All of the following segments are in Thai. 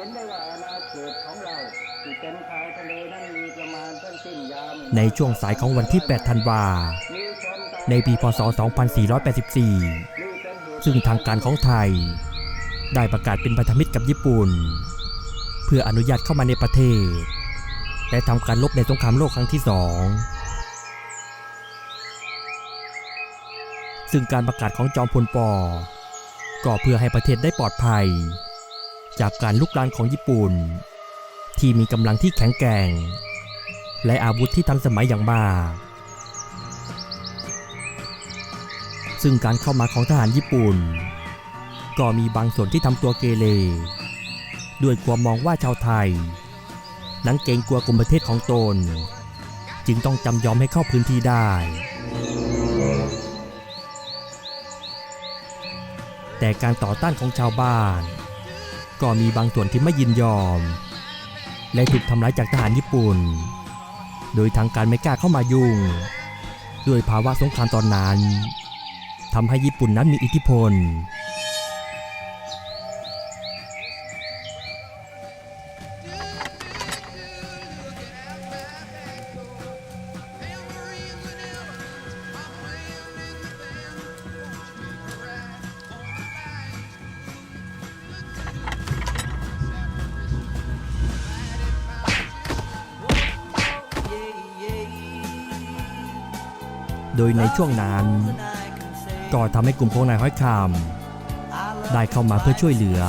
ห็นได้ว่าอาณาเขตของเราที่เป็นชายทะเลนั้นมีประมาณทั้งสิ้นยาวในช่วงสายของวันที่ 8 ธันวามีชนตาในปีพศ 2484 ซึ่งทางการของไทย ได้ประกาศเป็นพันธมิตรกับญี่ปุ่น เพื่ออนุญาตเข้ามาในประเทศ และทำการลบในสงครามโลกครั้งที่สองซึ่งการประกาศของจอมพลปอก็เพื่อให้ประเทศได้ปลอดภัย จากการลุกลานของญี่ปุ่น ที่มีกำลังที่แข็งแกร่ง และอาวุธที่ทันสมัยอย่างมาก ซึ่งการเข้ามาของทหารญี่ปุ่น ก็มีบางส่วนที่ทำตัวเกเรด้วยความมองว่าชาวไทย นั้นเกรงกลัวกลุ่มประเทศของตน จึงต้องจำยอมให้เข้าพื้นที่ได้ แต่การต่อต้านของชาวบ้าน ก็มีบางส่วนที่ไม่ยินยอม และถูกทำร้ายจากทหารญี่ปุ่น โดยทางการไม่กล้าเข้ามายุ่ง ด้วยภาวะสงครามตอนนั้นทำให้ญี่ปุ่นนั้นมีอิทธิพล โดยในช่วงนั้น ก็ทำให้กลุ่มของนายห้อยคำได้เข้ามาเพื่อช่วยเหลือ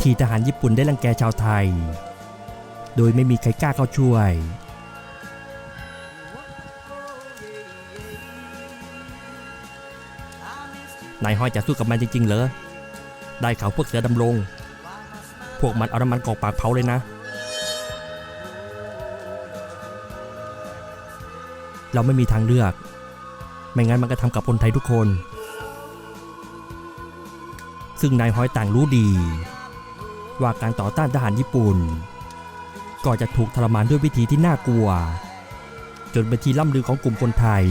ที่ทหารญี่ปุ่นได้รังแกชาวไทย โดยไม่มีใครกล้าเข้าช่วยนายห้อยจะสู้กับมันจริงๆ เหรอ ได้ข่าวพวกเสือดำรง พวกมันเอาน้ำมันกอกปากเผาเลยนะ เราไม่มีทางเลือก ไม่งั้นมันก็ทำกับคนไทยทุกคน ซึ่งนายฮอยต่างรู้ดี ว่าการต่อต้านทหารญี่ปุ่น ก็จะถูกทรมานด้วยวิธีที่น่ากลัว จนเป็นที่ล่ำลือของกลุ่มคนไทย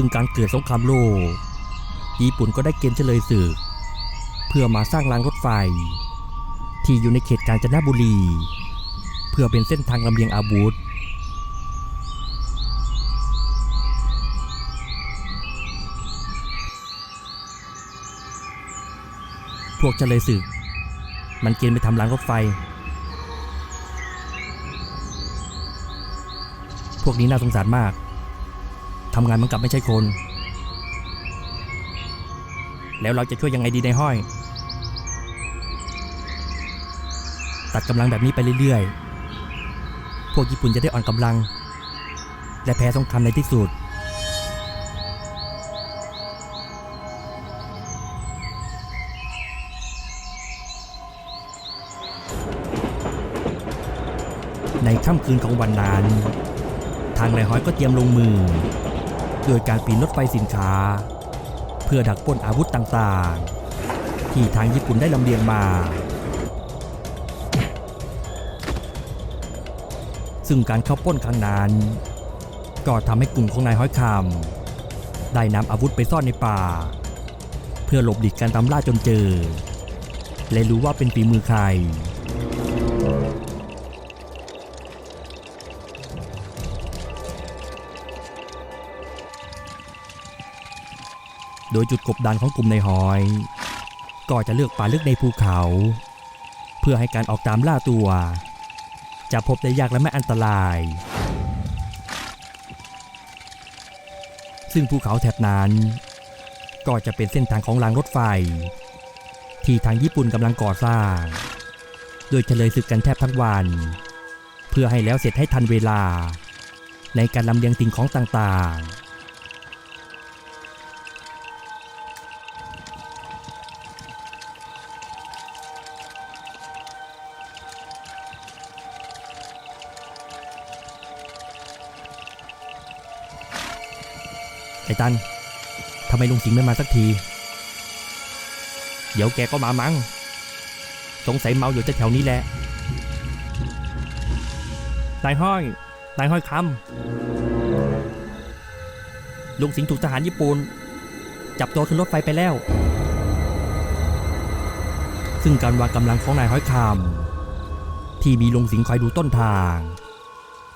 ซึ่งการเกิดสงครามโลก ญี่ปุ่นก็ได้เกณฑ์เฉลยศึก เพื่อมาสร้างรางรถไฟ ที่อยู่ในเขตกาญจนบุรี เพื่อเป็นเส้นทางลำเลียงอาวุธพวกเฉลยศึก มันเกณฑ์ไปทำรางรถไฟ พวกนี้น่าสงสารมาก ทำงานมันกลับไม่ใช่คน แล้วเราจะช่วยยังไงดีในห้อย ตัดกำลังแบบนี้ไปเรื่อยๆ พวกญี่ปุ่นจะได้อ่อนกำลัง และแพ้สงครามในที่สุดในค่ำคืนของวันนั้น ทางนายฮ้อยก็เตรียมลงมือ โดยการปีนรถไฟสินค้า เพื่อดักปล้นอาวุธต่างๆ ที่ทางญี่ปุ่นได้ลำเลียงมา ซึ่งการเข้าปล้นครั้งนั้น ก็ทำให้กลุ่มของนายห้อยคำได้นำอาวุธไปซ่อนในป่า เพื่อหลบหลีกการตามล่าจนเจอ และรู้ว่าเป็นฝีมือใคร โดยจุดกบดานของกลุ่มในหอย ก็จะเลือกป่าลึกในภูเขา เพื่อให้การออกตามล่าตัว จะพบได้ยากและไม่อันตราย ซึ่งภูเขาแถบนั้น ก็จะเป็นเส้นทางของรางรถไฟ ที่ทางญี่ปุ่นกำลังก่อสร้าง โดยเฉลยศึกกันแทบทั้งวัน เพื่อให้แล้วเสร็จให้ทันเวลา ในการลำเลียงสิ่งของต่างๆ ตันทำไมลุงสิงห์ไม่มาสักที เดี๋ยวแกก็มามั้งสงสัยเมาอยู่แถวนี้แหละนายห้อยนายห้อยคำลุงสิงห์ถูกทหารญี่ปุ่นจับตัวขึ้นรถไฟไปแล้ว ซึ่งการวางกำลังของนายห้อยคำที่มีลุงสิงห์คอยดูต้นทาง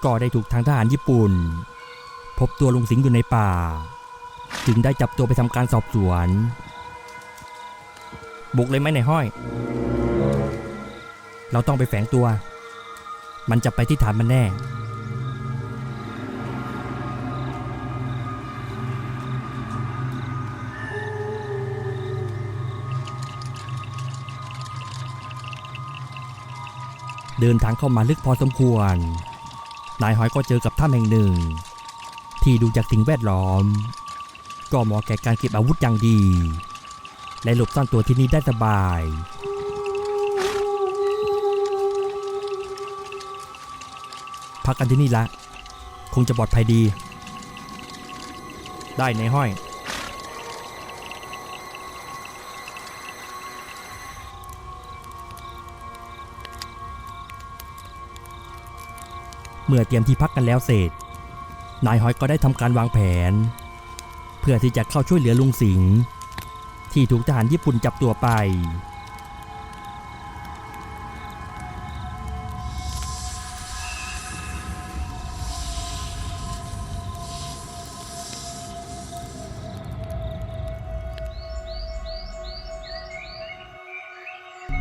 ก็ได้ถูกทางทหารญี่ปุ่น พบตัวลุงสิงห์อยู่ในป่า จึงได้จับตัวไปทำการสอบสวน บุกเลยไหมในห้อย เราต้องไปแฝงตัว มันจะไปที่ฐานมันแน่เดินทางเข้ามาลึกพอสมควร นายหอยก็เจอกับถ้ำแห่งหนึ่ง ที่ดูจากสิ่งแวดล้อม ก็เหมาะแก่การเก็บอาวุธอย่างดี และหลบซ่อนตัวที่นี่ได้สบาย พักกันที่นี่ละ คงจะปลอดภัยดี ได้ในห้อย เมื่อเตรียมที่พักกันแล้วเสร็จนายหอยก็ได้ทำการวางแผน เพื่อที่จะเข้าช่วยเหลือลุงสิงห์ที่ถูกทหารญี่ปุ่นจับตัวไป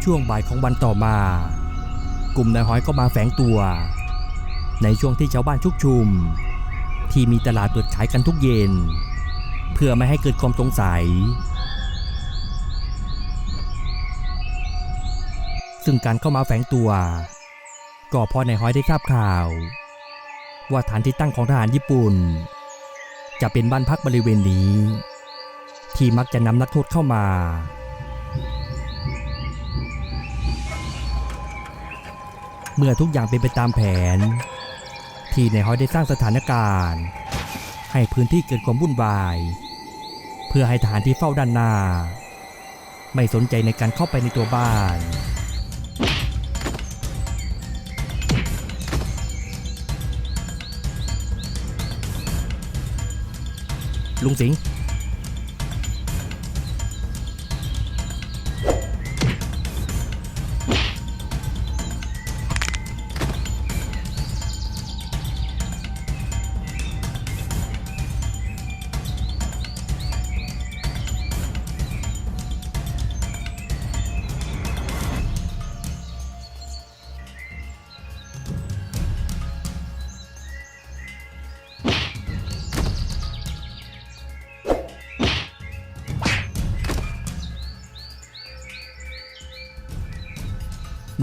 ช่วงบ่ายของวันต่อมา กลุ่มนายหอยก็มาแฝงตัว ในช่วงที่ชาวบ้านชุกชุม ที่มีตลาดเปิดขายกันทุกเย็น พื่อไม่ให้เกิดความสงสัย ซึ่งการเข้ามาแฝงตัว ก็พอในายหอยได้ทราบข่าว ว่าฐานที่ตั้งของทหารญี่ปุ่น จะเป็นบ้านพักบริเวณนี้ ที่มักจะนำนักโทษเข้ามาเมื่อทุกอย่างเป็นไปตามแผน ที่ในายฮอยได้สร้างสถานการณ์ ให้พื้นที่เกิดความวุ่นวาย เพื่อให้ทหารที่เฝ้าด้านหน้า ไม่สนใจในการเข้าไปในตัวบ้านลุงสิงห์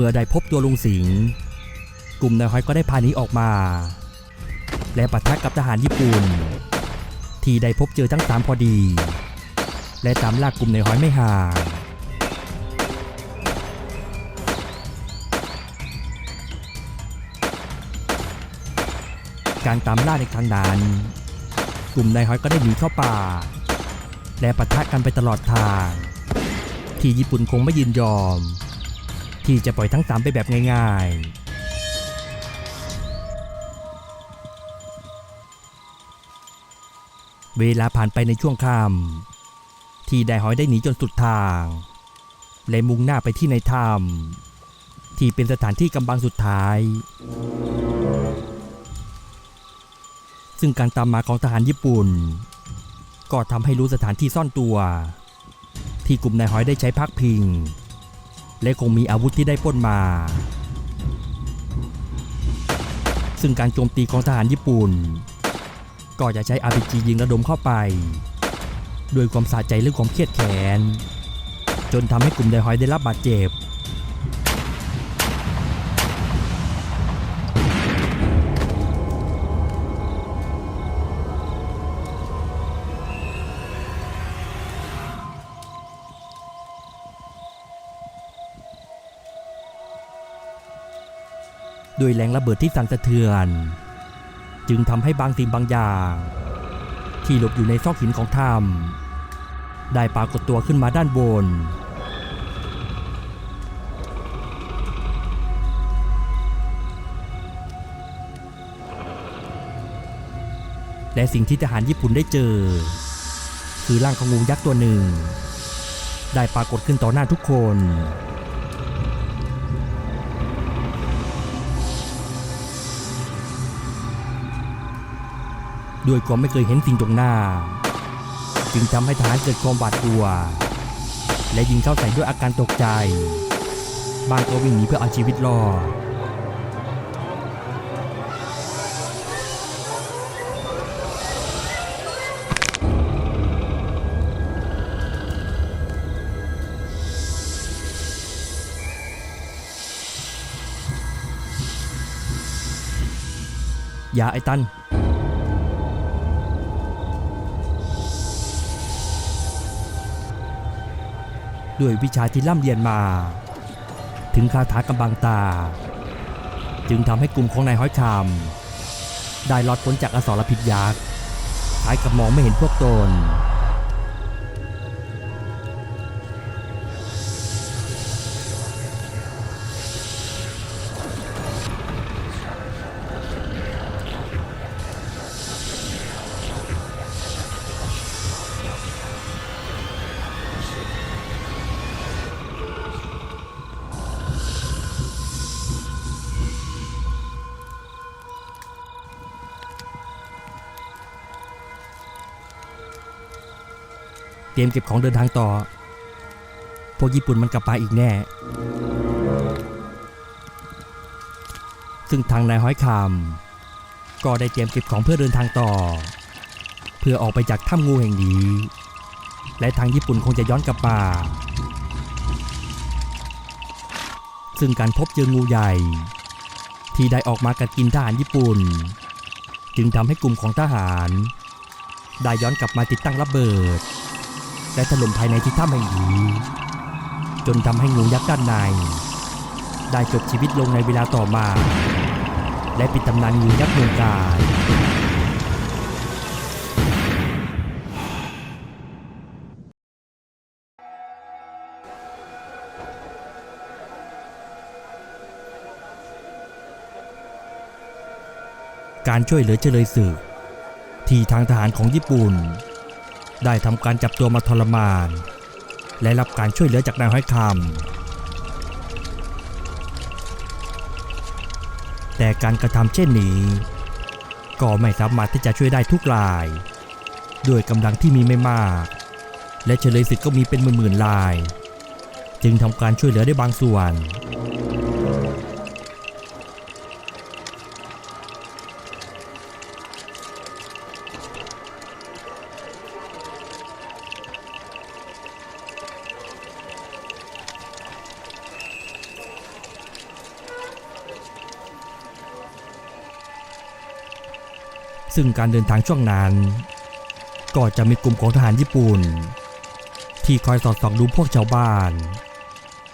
เมื่อได้พบตัวลุงสิงห์กลุ่มนายฮอยก็ได้พาหนีออกมา และปะทะกับทหารญี่ปุ่น ที่ได้พบเจอทั้งสามพอดี และตามลากกลุ่มนายฮอยไม่ห่างการตามล่าในครั้งนั้น กลุ่มนายฮอยก็ได้หนีเข้าป่า และปะทะกันไปตลอดทาง ที่ญี่ปุ่นคงไม่ยินยอม ที่จะปล่อยทั้งสามไปแบบง่ายๆเวลาผ่านไปในช่วงค่ำที่ไดหอยได้หนีจนสุดทาง และมุ่งหน้าไปที่ในถ้ำที่เป็นสถานที่กำบังสุดท้าย ซึ่งการตามมาของทหารญี่ปุ่น ก็ทำให้รู้สถานที่ซ่อนตัว ที่กลุ่มนายหอยได้ใช้พักพิง และคงมีอาวุธที่ได้ป้นมา ซึ่งการโจมตีของทหารญี่ปุ่น ก็จะใช้ RPG ยิงระดมเข้าไปด้วยความสะใจหรือความเครียดแค้นจนทำให้กลุ่มไดฮอยได้รับบาดเจ็บ ด้วยแรงระเบิดที่สั่นสะเทือน จึงทำให้บางสิ่งบางอย่าง ที่หลบอยู่ในซอกหินของถ้ำได้ปรากฏตัวขึ้นมาด้านบน และสิ่งที่ทหารญี่ปุ่นได้เจอ คือร่างของงูยักษ์ตัวหนึ่ง ได้ปรากฏขึ้นต่อหน้าทุกคน ด้วยความไม่เคยเห็นสิ่งตรงหน้า จึงทำให้ทหารเกิดความหวาดกลัว และยิงเข้าใส่ด้วยอาการตกใจ บางก็วิ่งหนีเพื่อเอาชีวิตรอดอย่าไอ้ตัน ด้วยวิชาที่ร่ำเรียนมา ถึงคาถากำบังตา จึงทำให้กลุ่มของนายห้อยคำได้รอดพ้นจากอสรพิษยักษ์คล้ายกับมองไม่เห็นพวกตน รียมเก็บของเดินทางต่อ พวกญี่ปุ่นมันกลับมาอีกแน่ ซึ่งทางนายห้อยคำก็ได้เตรียมเก็บของเพื่อเดินทางต่อ เพื่อออกไปจากถ้ำงูแห่งนี้ และทางญี่ปุ่นคงจะย้อนกลับมาซึ่งการพบเจองูใหญ่ ที่ได้ออกมากัดกินทหารญี่ปุ่น จึงทำให้กลุ่มของทหาร ได้ย้อนกลับมาติดตั้งระเบิด และถล่มภายในที่ถ้ำแห่งนี้จนทำให้งูยักษ์ด้านใน ได้จบชีวิตลงในเวลาต่อมา และปิดตำนานงูยักษ์เมืองกาลการช่วยเหลือเฉลยศึก ที่ทางทหารของญี่ปุ่น ได้ทำการจับตัวมาทรมาน และรับการช่วยเหลือจากนายห้อยคำแต่การกระทำเช่นนี้ ก็ไม่สามารถที่จะช่วยได้ทุกราย ด้วยกำลังที่มีไม่มาก และเฉลยศึกก็มีเป็นหมื่นๆราย จึงทำการช่วยเหลือได้บางส่วน ซึ่งการเดินทางช่วงนั้น ก็จะมีกลุ่มของทหารญี่ปุ่น ที่คอยสอดส่องดูพวกชาวบ้าน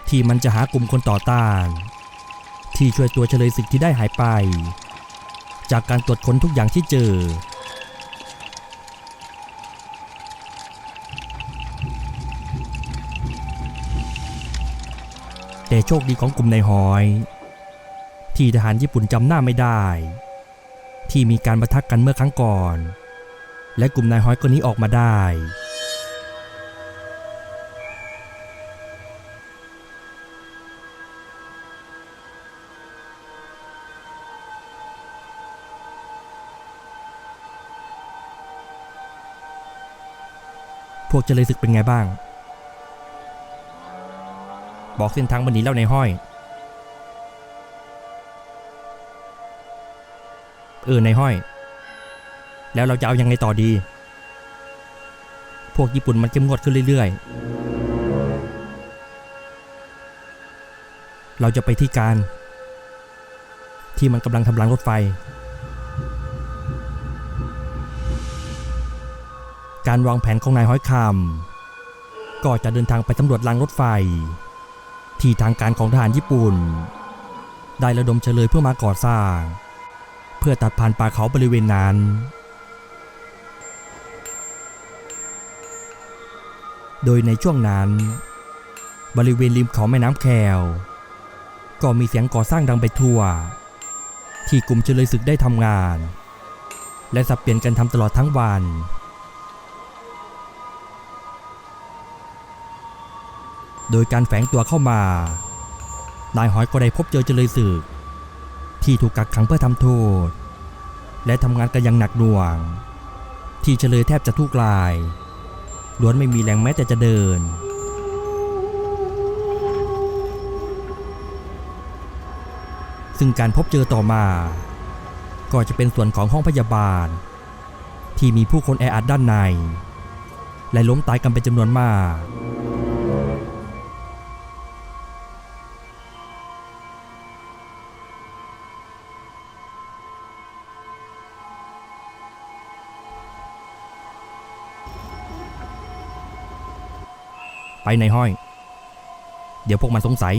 ที่มันจะหากลุ่มคนต่อต้าน ที่ช่วยตัวเฉลยศึกที่ได้หายไป จากการตรวจค้นทุกอย่างที่เจอแต่โชคดีของกลุ่มนายหอย ที่ทหารญี่ปุ่นจำหน้าไม่ได้ ที่มีการประทักกันเมื่อครั้งก่อน และกลุ่มนายฮ้อยคนนี้ออกมาได้ พวกเจริญศึกเป็นไงบ้าง บอกเส้นทางบันหนีแล้วในายห้อย เออในห้อย แล้วเราจะเอายังไงต่อดี พวกญี่ปุ่นมันเข้มงวดขึ้นเรื่อยๆ เราจะไปที่การ ที่มันกำลังทำรางรถไฟ การวางแผนของนายห้อยคำก็จะเดินทางไปสำรวจรางรถไฟ ที่ทางการของทหารญี่ปุ่น ได้ระดมเฉลยเพื่อมาก่อสร้าง พื่อตัดผ่านป่าเขาบริเวณนั้นโดยในช่วงนั้น บริเวณริมเขาแม่น้ำแควก็มีเสียงก่อสร้างดังไปทั่ว ที่กลุ่มเฉลยศึกได้ทำงาน และสับเปลี่ยนกันทำตลอดทั้งวัน โดยการแฝงตัวเข้ามานายหอยก็ได้พบเจอเจริญศึก ที่ถูกกักขังเพื่อทำโทษ และทำงานกันอย่างหนักหน่วง ที่เฉลยแทบจะทุกรายล้วนไม่มีแรงแม้แต่จะเดิน ซึ่งการพบเจอต่อมา ก็จะเป็นส่วนของห้องพยาบาล ที่มีผู้คนแออัดด้านใน และล้มตายกันเป็นจำนวนมาก ไปในห้อย เดี๋ยวพวกมันสงสัย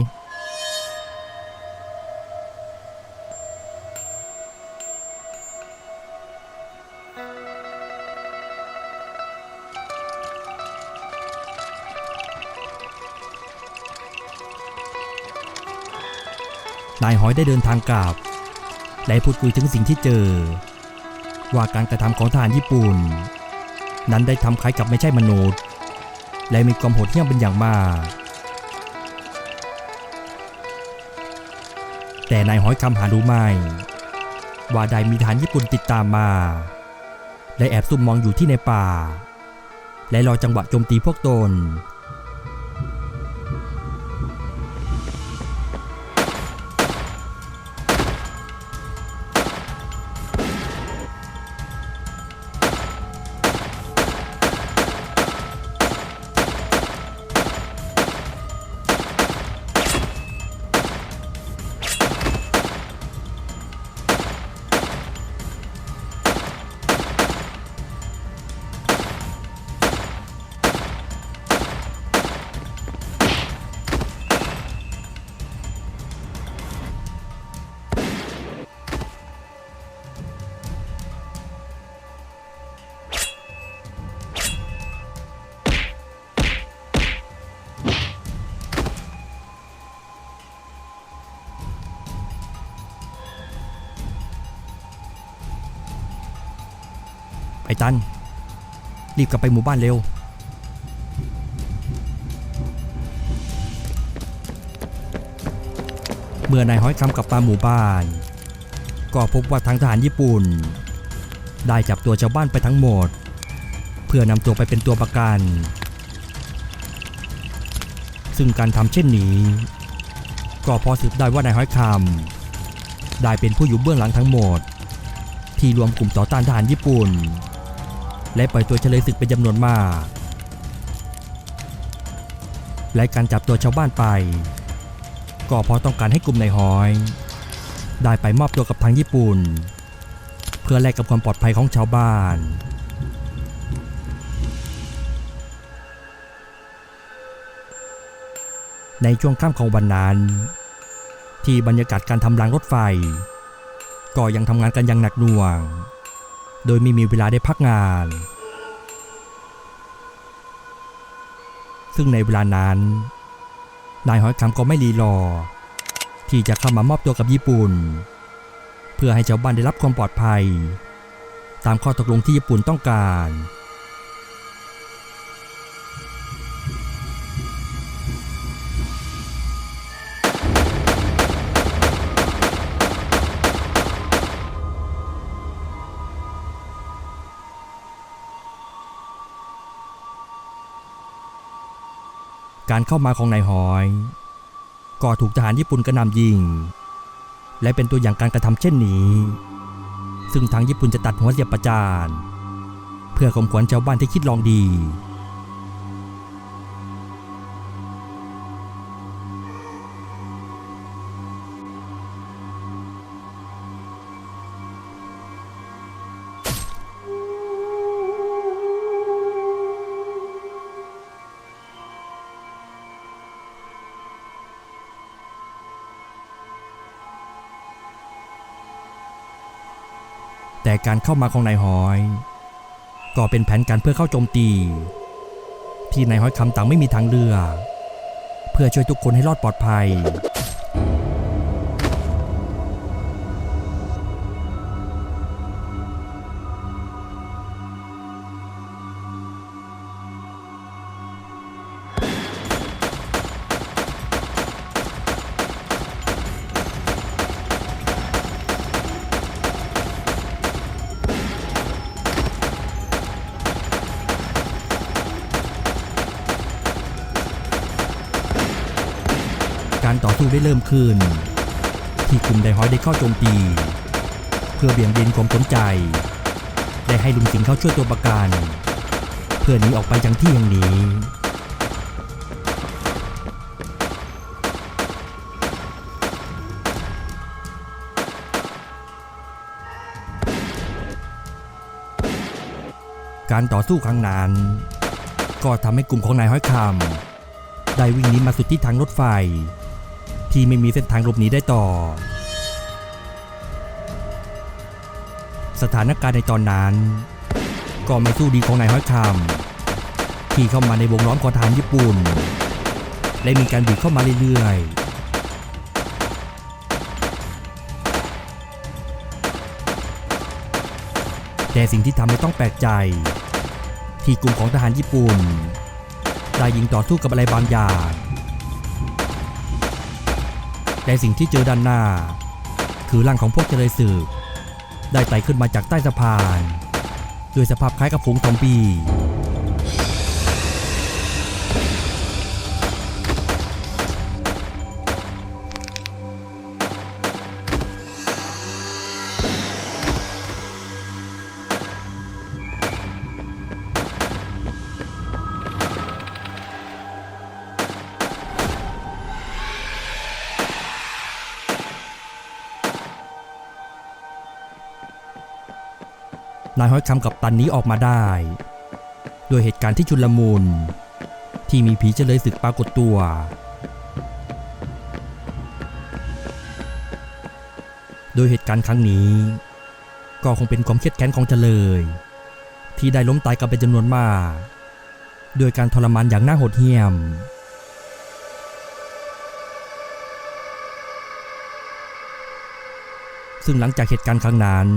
นายหอยได้เดินทางกลับและพูดคุยถึงสิ่งที่เจอ ว่าการกระทำของทหารญี่ปุ่น นั้นได้ทำคล้ายกับไม่ใช่มนุษย์ และมีความโหดเหี้ยมเป็นอย่างมาก แต่นายห้อยคำหารู้ไม่ ว่าได้มีทหารญี่ปุ่นติดตามมา และแอบซุ่มมองอยู่ที่ในป่า และรอจังหวะโจมตีพวกตน ตัน รีบกลับไปหมู่บ้านเร็ว เมื่อนายห้อยคำกลับมาหมู่บ้าน ก็พบว่าทางทหารญี่ปุ่น ได้จับตัวชาวบ้านไปทั้งหมด เพื่อนำตัวไปเป็นตัวประกัน ซึ่งการทำเช่นนี้ ก็พอสืบได้ว่านายห้อยคำได้เป็นผู้อยู่เบื้องหลังทั้งหมด ที่รวมกลุ่มต่อต้านทหารญี่ปุ่น และปล่อยตัวเฉลยศึกเป็นจำนวนมาก และการจับตัวชาวบ้านไป ก็เพราะต้องการให้กลุ่มนายฮอย ได้ไปมอบตัวกับทางญี่ปุ่น เพื่อแลกกับความปลอดภัยของชาวบ้านในช่วงค่ำของวันนั้น ที่บรรยากาศการทำรางรถไฟ ก็ยังทำงานกันอย่างหนักหน่วง โดยไม่มีเวลาได้พักงาน ซึ่งในเวลานั้น นายหอยคำก็ไม่รีรอ ที่จะเข้ามามอบตัวกับญี่ปุ่น เพื่อให้ชาวบ้านได้รับความปลอดภัย ตามข้อตกลงที่ญี่ปุ่นต้องการ การเข้ามาของนายหอย ก็ถูกทหารญี่ปุ่นกระหน่ำยิง และเป็นตัวอย่างการกระทำเช่นนี้ ซึ่งทางญี่ปุ่นจะตัดหัวเสียบประจาน เพื่อข่มขวัญชาวบ้านที่คิดลองดี แต่การเข้ามาของนายหอย ก็เป็นแผนการเพื่อเข้าโจมตี ที่นายหอยคำต่างไม่มีทางเลือก เพื่อช่วยทุกคนให้รอดปลอดภัย ต่อสู้ได้เริ่มขึ้น ที่กลุ่มไดฮอยได้เข้าโจมตี เพื่อเบี่ยงเบนความสนใจ ได้ให้ลุงสิงห์เข้าช่วยตัวประกัน เพื่อหนีออกไปยังที่แห่งนี้การต่อสู้ครั้งนั้น ก็ทำให้กลุ่มของนายห้อยคำได้วิ่งหนีมาสุดที่ทางรถไฟ ที่ไม่มีเส้นทางหลบหนีได้ต่อ สถานการณ์ในตอนนั้น ก็ไม่สู้ดีของนายห้อยคำที่เข้ามาในวงล้อมของทหารญี่ปุ่น และมีการบีบเข้ามาเรื่อยๆแต่สิ่งที่ทำให้ต้องแปลกใจ ที่กลุ่มของทหารญี่ปุ่น ได้ยิงต่อสู้กับอะไรบางอย่าง แต่สิ่งที่เจอด้านหน้า คือร่างของพวกเจริญสืบ ได้ไต่ขึ้นมาจากใต้สะพาน ด้วยสภาพคล้ายกับฝูงซอมบี้ นายห้อยคำกับตันนี้ออกมาได้ โดยเหตุการณ์ที่ชุลมุนที่มีผีเฉลยศึกปรากฏตัว โดยเหตุการณ์ครั้งนี้ ก็คงเป็นความเครียดแค้นของเฉลย ที่ได้ล้มตายกันเป็นจำนวนมาก โดยการทรมานอย่างน่าโหดเหี้ยมซึ่งหลังจากเหตุการณ์ครั้งนั้น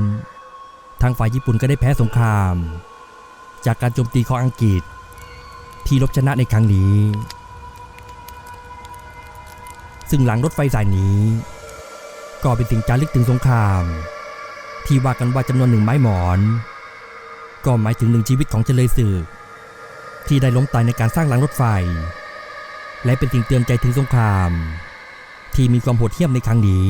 ทางฝ่ายญี่ปุ่นก็ได้แพ้สงคราม จากการโจมตีของอังกฤษ ที่ลบชนะในครั้งนี้ ซึ่งหลังรถไฟสายนี้ ก็เป็นสิ่งจารึกถึงสงครามที่ว่ากันว่าจำนวนหนึ่งไม้หมอน ก็หมายถึงหนึ่งชีวิตของเจริญสืบที่ได้ล้มตายในการสร้างรางรถไฟ และเป็นสิ่งเตือนใจถึงสงคราม ที่มีความโหดเหี้ยมในครั้งนี้